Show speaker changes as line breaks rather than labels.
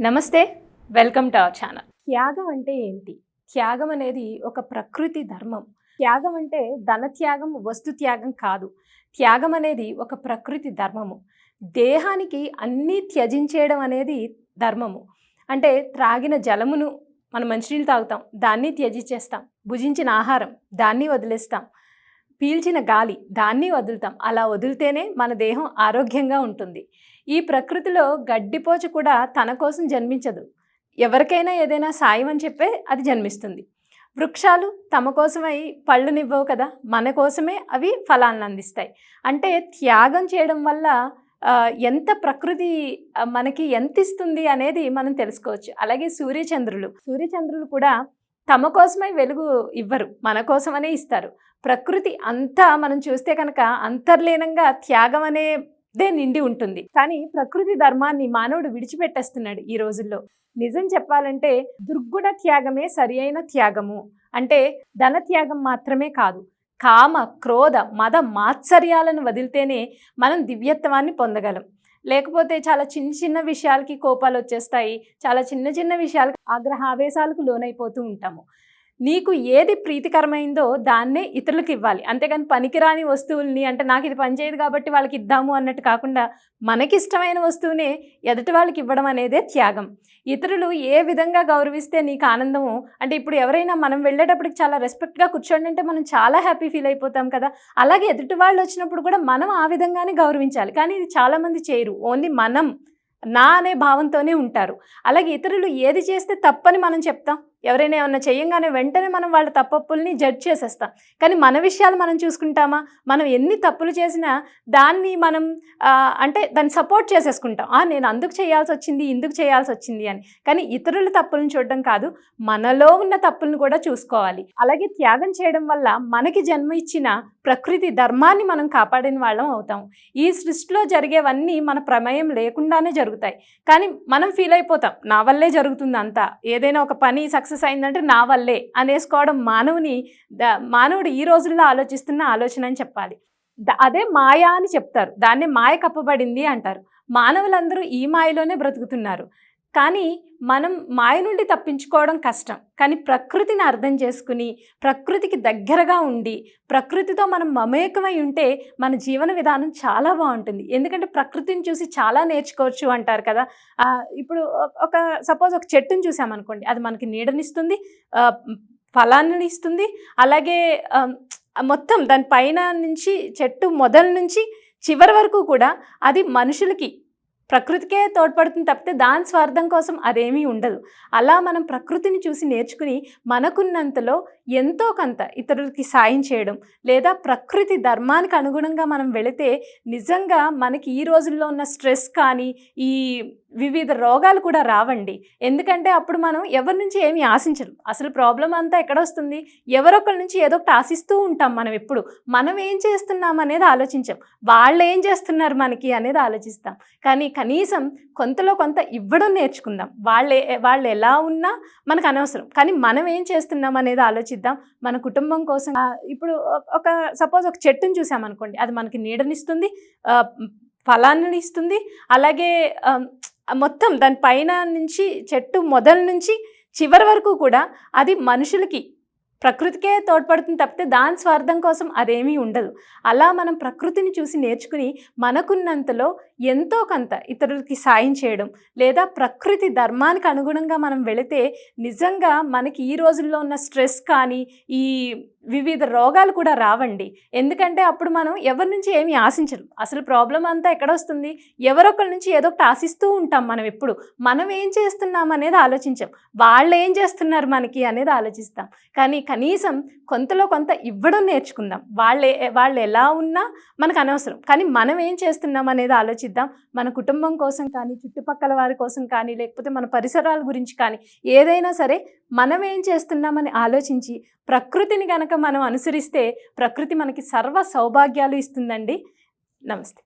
నమస్తే welcome to our channel. త్యాగం అంటే ఏంటి? త్యాగం అనేది ఒక ప్రకృతి ధర్మం. త్యాగం అంటే ధన త్యాగం వస్తు త్యాగం కాదు. త్యాగం అనేది ఒక ప్రకృతి ధర్మము. దేహానికి అన్నీ త్యజించేయడం అనేది ధర్మము. అంటే త్రాగిన జలమును మనం మంచినీళ్ళు తాగుతాం దాన్ని త్యజించేస్తాం. భుజించిన ఆహారం దాన్ని వదిలేస్తాం. పీల్చిన గాలి దాన్ని వదులుతాం. అలా వదిలితేనే మన దేహం ఆరోగ్యంగా ఉంటుంది. ఈ ప్రకృతిలో గడ్డిపోచ కూడా తన కోసం జన్మించదు. ఎవరికైనా ఏదైనా సాయం అని చెప్పే అది జన్మిస్తుంది. వృక్షాలు తమ కోసమై పళ్ళునివ్వవు కదా మన కోసమే అవి ఫలాలను అందిస్తాయి. అంటే త్యాగం చేయడం వల్ల ఎంత ప్రకృతి మనకి ఎంత ఇస్తుంది అనేది మనం తెలుసుకోవచ్చు. అలాగే సూర్యచంద్రులు సూర్యచంద్రులు కూడా తమ కోసమై వెలుగు ఇవ్వరు మన కోసమనే ఇస్తారు. ప్రకృతి అంతా మనం చూస్తే కనుక అంతర్లీనంగా త్యాగం అనే దే నిండి ఉంటుంది. కానీ ప్రకృతి ధర్మాన్ని మానవుడు విడిచిపెట్టేస్తున్నాడు ఈ రోజుల్లో. నిజం చెప్పాలంటే దుర్గుణ త్యాగమే సరి అయిన త్యాగము. అంటే ధన త్యాగం మాత్రమే కాదు. కామ క్రోధ మద మాత్సర్యాలను వదిలితేనే మనం దివ్యత్వాన్ని పొందగలం. లేకపోతే చాలా చిన్న చిన్న విషయాలకి కోపాలు వచ్చేస్తాయి. చాలా చిన్న చిన్న విషయాలకు ఆగ్రహావేశాలకు లోనైపోతూ ఉంటాము. నీకు ఏది ప్రీతికరమైందో దాన్నే ఇతరులకు ఇవ్వాలి. అంతేగాని పనికిరాని వస్తువుల్ని అంటే నాకు ఇది పనిచేయదు కాబట్టి వాళ్ళకి ఇద్దాము అన్నట్టు కాకుండా మనకిష్టమైన వస్తువునే ఎదుటి వాళ్ళకి ఇవ్వడం అనేదే త్యాగం. ఇతరులు ఏ విధంగా గౌరవిస్తే నీకు ఆనందము అంటే ఇప్పుడు ఎవరైనా మనం వెళ్ళేటప్పటికి చాలా రెస్పెక్ట్గా కూర్చోండి అంటే మనం చాలా హ్యాపీ ఫీల్ అయిపోతాం కదా. అలాగే ఎదుటి వాళ్ళు వచ్చినప్పుడు కూడా మనం ఆ విధంగానే గౌరవించాలి. కానీ ఇది చాలామంది చేయరు. ఓన్లీ మనం నా అనే భావంతోనే ఉంటారు. అలాగే ఇతరులు ఏది చేస్తే తప్పని మనం చెప్తాం? ఎవరైనా ఏమన్నా చేయంగానే వెంటనే మనం వాళ్ళ తప్పప్పుల్ని జడ్జ్ చేసేస్తాం. కానీ మన విషయాలు మనం చూసుకుంటామా? మనం ఎన్ని తప్పులు చేసినా దాన్ని మనం అంటే దాన్ని సపోర్ట్ చేసేసుకుంటాం. "ఆ, నేను అందుకు చేయాల్సి వచ్చింది ఇందుకు చేయాల్సి వచ్చింది అని. కానీ ఇతరుల తప్పులను చూడడం కాదు మనలో ఉన్న తప్పులను కూడా చూసుకోవాలి. అలాగే త్యాగం చేయడం వల్ల మనకి జన్మ ఇచ్చిన ప్రకృతి ధర్మాన్ని మనం కాపాడిన వాళ్ళం అవుతాం. ఈ సృష్టిలో జరిగేవన్నీ మన ప్రమేయం లేకుండానే జరుగుతాయి. కానీ మనం ఫీల్ అయిపోతాం నా వల్లే జరుగుతుంది అంతా. ఏదైనా ఒక పని సక్సెస్ సక్సెస్ అయిందంటే నా వల్లే అనేసుకోవడం మానవుని ద- మానవుడు ఈ రోజుల్లో ఆలోచిస్తున్న ఆలోచన అని చెప్పాలి. అదే మాయ అని చెప్తారు. దాన్ని మాయ కప్పబడింది అంటారు. మానవులందరూ ఈ మాయలోనే బ్రతుకుతున్నారు. కానీ మనం మాయ నుండి తప్పించుకోవడం కష్టం. కానీ ప్రకృతిని అర్థం చేసుకుని ప్రకృతికి దగ్గరగా ఉండి ప్రకృతితో మనం మమేకమై ఉంటే మన జీవన విధానం చాలా బాగుంటుంది. ఎందుకంటే ప్రకృతిని చూసి చాలా నేర్చుకోవచ్చు అంటారు కదా. ఇప్పుడు ఒక- సపోజ్ ఒక చెట్టుని చూసామనుకోండి అది మనకి నీడనిస్తుంది ఫలాన్ని ఇస్తుంది. అలాగే మొత్తం దాని పైన నుంచి చెట్టు మొదల నుంచి చివరి వరకు కూడా అది మనుషులకి ప్రకృతికే తోడ్పడుతుంది తప్పితే దాని స్వార్థం కోసం అదేమీ ఉండదు. అలా మనం ప్రకృతిని చూసి నేర్చుకుని మనకున్నంతలో ఎంతో కొంత ఇతరులకి సాయం చేయడం లేదా ప్రకృతి ధర్మానికి అనుగుణంగా మనం వెళితే నిజంగా మనకి ఈ రోజుల్లో ఉన్న స్ట్రెస్ కానీ ఈ వివిధ రోగాలు కూడా రావండి. ఎందుకంటే అప్పుడు మనం ఎవరి నుంచి ఏమి ఆశించరు. అసలు ప్రాబ్లం అంతా ఎక్కడ వస్తుంది? ఎవరొకరి నుంచి ఏదో ఒకటి ఆశిస్తూ ఉంటాం మనం ఎప్పుడు. మనం ఏం చేస్తున్నాం అనేది ఆలోచించాం. వాళ్ళు ఏం చేస్తున్నారు మనకి అనేది ఆలోచిస్తాం. కానీ కనీసం కొంతలో కొంత ఇవ్వడం నేర్చుకుందాం. వాళ్ళే వాళ్ళు ఎలా ఉన్నా మనకు అనవసరం. కానీ మనం ఏం చేస్తున్నాం అనేది ఆలోచిద్దాం. మన కుటుంబం కోసం. ఇప్పుడు ఒక- సపోజ్ ఒక చెట్టుని చూసామనుకోండి అది మనకి నీడనిస్తుంది ఫలాన్ని ఇస్తుంది. అలాగే మొత్తం దాని పైన నుంచి చెట్టు మొదల నుంచి చివరి వరకు కూడా అది మనుషులకి ప్రకృతికే తోడ్పడుతుంది తప్పితే దాని స్వార్థం కోసం అదేమీ ఉండదు. అలా మనం ప్రకృతిని చూసి నేర్చుకుని మనకున్నంతలో ఎంతో కొంత ఇతరులకి సాయం చేయడం లేదా ప్రకృతి ధర్మానికి అనుగుణంగా మనం వెళితే నిజంగా మనకి ఈ రోజుల్లో ఉన్న స్ట్రెస్ కానీ ఈ వివిధ రోగాలు కూడా రావండి. ఎందుకంటే అప్పుడు మనం ఎవరి నుంచి ఏమి ఆశించరు. అసలు ప్రాబ్లం అంతా ఎక్కడ వస్తుంది? ఎవరొకరి నుంచి ఏదో ఒకటి ఆశిస్తూ ఉంటాం మనం ఎప్పుడు. మనం ఏం చేస్తున్నాం అనేది ఆలోచించాం. వాళ్ళు ఏం చేస్తున్నారు మనకి అనేది ఆలోచిస్తాం. కానీ కనీసం కొంతలో కొంత ఇవ్వడం నేర్చుకుందాం. వాళ్ళే వాళ్ళు ఎలా ఉన్నా మనకు అనవసరం. కానీ మనం ఏం చేస్తున్నాం అనేది ఆలోచిద్దాం. మన కుటుంబం కోసం కానీ చుట్టుపక్కల వారి కోసం కానీ లేకపోతే మన పరిసరాల గురించి కానీ ఏదైనా సరే మనం ఏం చేస్తున్నామని ఆలోచించి ప్రకృతిని కనుక మనం అనుసరిస్తే ప్రకృతి మనకి సర్వ సౌభాగ్యాలు ఇస్తుందండి. నమస్తే.